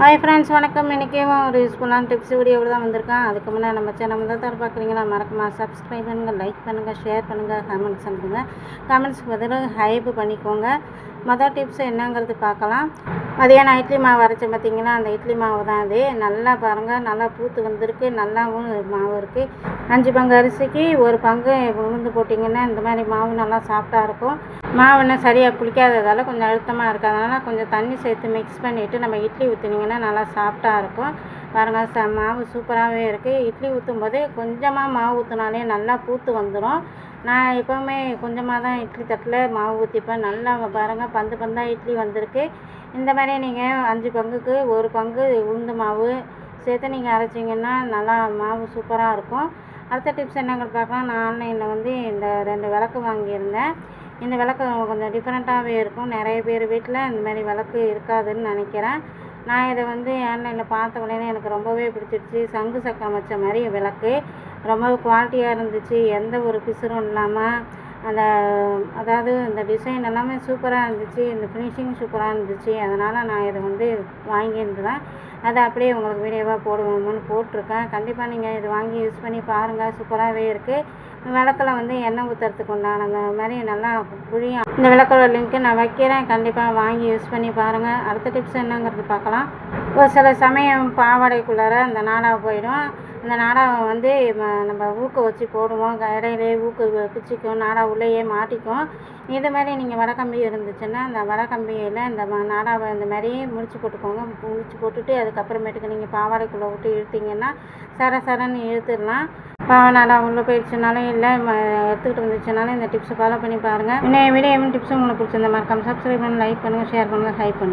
Hi friends வணக்கம். இன்றைக்கும் ஒரு யூஸ்ஃபுல்லான டிப்ஸ் வீடியோவில் தான் வந்திருக்கேன். அதுக்கு முன்னே நம்ம சேனல் தான் தர பார்க்குறீங்களா மறக்காம சப்ஸ்கிரைப் பண்ணுங்கள் லைக் பண்ணுங்கள் ஷேர் பண்ணுங்கள் கமெண்ட்ஸ் அனுப்புங்க. கமெண்ட்ஸ்க்கு பதிலாக ஹைப் பண்ணிக்கோங்க. மொதல் டிப்ஸ் என்னங்கிறது பார்க்கலாம். மதியானம் இட்லி மாவு அரைச்சேன் பார்த்தீங்கன்னா அந்த இட்லி மாவு தான் அது. நல்லா பாருங்கள் நல்லா பூத்து வந்திருக்கு. நல்லாவும் மாவு இருக்குது அஞ்சு பங்கு அரிசிக்கு ஒரு பங்கு உளுந்து போட்டிங்கன்னா இந்த மாதிரி மாவு நல்லா சாஃப்டாக இருக்கும். மாவு இன்னும் சரியாக புளிக்காததால் கொஞ்சம் அழுத்தமாக இருக்காதனால கொஞ்சம் தண்ணி சேர்த்து மிக்ஸ் பண்ணிவிட்டு நம்ம இட்லி ஊற்றினீங்கன்னா நல்லா சாஃப்டாக இருக்கும். பாருங்கள் ச மாவு சூப்பராகவே இருக்குது இட்லி ஊற்றும் போதே கொஞ்சமாக மாவு ஊற்றினாலே நல்லா பூத்து வந்துடும் நான் எப்போவுமே கொஞ்சமாக தான் இட்லி தட்டில் மாவு ஊற்றிப்பேன் நல்லா பாருங்கள் பந்து பந்தாக இட்லி வந்திருக்கு. இந்த மாதிரி நீங்கள் அஞ்சு பங்குக்கு ஒரு பங்கு உளுந்து மாவு சேர்த்து நீங்கள் அரைச்சிங்கன்னா நல்லா மாவு சூப்பராக இருக்கும். அடுத்த டிப்ஸ் என்னங்கிறது பார்க்கலாம். நான் ஆன்லைனில் வந்து இந்த ரெண்டு விளக்கு வாங்கியிருந்தேன். இந்த விளக்கு கொஞ்சம் டிஃப்ரெண்ட்டாகவே இருக்கும். நிறைய பேர் வீட்டில் இந்த மாதிரி விளக்கு இருக்காதுன்னு நினைக்கிறேன். நான் இதை வந்து ஆன்லைனில் பார்த்த உடனே எனக்கு ரொம்பவே பிடிச்சிருச்சு. சங்கு சக்கரம் வச்ச மாதிரி விளக்கு. ரொம்ப குவாலிட்டியாக இருந்துச்சு. எந்த ஒரு பிசுறும் இல்லாமல் அந்த அதாவது இந்த டிசைன் எல்லாமே சூப்பராக இருந்துச்சு இந்த ஃபினிஷிங் சூப்பராக இருந்துச்சு. அதனால் நான் இதை வந்து வாங்கியிருந்தேன். அதை அப்படியே உங்களுக்கு வீடியோவாக போடுவோம்னு போட்டிருக்கேன். கண்டிப்பாக நீங்கள் இது வாங்கி யூஸ் பண்ணி பாருங்கள் சூப்பராகவே இருக்குது விளக்கில் வந்து எண்ணெய் ஊற்றுறதுக்கு உண்டான அந்த மாதிரி நல்லா புழியும் இந்த விளக்கோட லிங்க்கு நான் வைக்கிறேன். கண்டிப்பாக வாங்கி யூஸ் பண்ணி பாருங்கள் அடுத்த டிப்ஸ் என்னங்கிறது பார்க்கலாம். ஒரு சில சமயம் பாவாடைக்குள்ளார அந்த நாடாக போயிடும். அந்த நாடாவை வந்து நம்ம ஊக்க வச்சு போடுவோம். இடையிலே ஊக்கு பிச்சிக்கும் பிச்சுக்கும் நாடா உள்ளேயே மாட்டிக்கும். இது மாதிரி நீங்கள் வடக்கம்பி இருந்துச்சுன்னா அந்த வடக்கம்பியில் இந்த நாடாவை இந்த மாதிரி முடிச்சு போட்டுக்கோங்க. முடிச்சு போட்டுட்டு அதுக்கப்புறமேட்டுக்கு நீங்கள் பாவாடைக்குள்ளே விட்டு இழுத்தீங்கன்னா சர சரன்னு இழுத்துடலாம். பாவை நாடா உள்ளே போயிடுச்சுனாலும் இல்லை எடுத்துக்கிட்டு வந்துச்சுனாலும் இந்த டிப்ஸை ஃபாலோ பண்ணி பாருங்கள் இன்னும் வீடியோ டிப்ஸும் உங்களுக்கு பிடிச்சிருந்த கம் சப்ஸ்கிரைப் பண்ணி லைக் பண்ணுங்கள் ஷேர் பண்ணுங்கள் ஹைப் பண்ணுங்கள்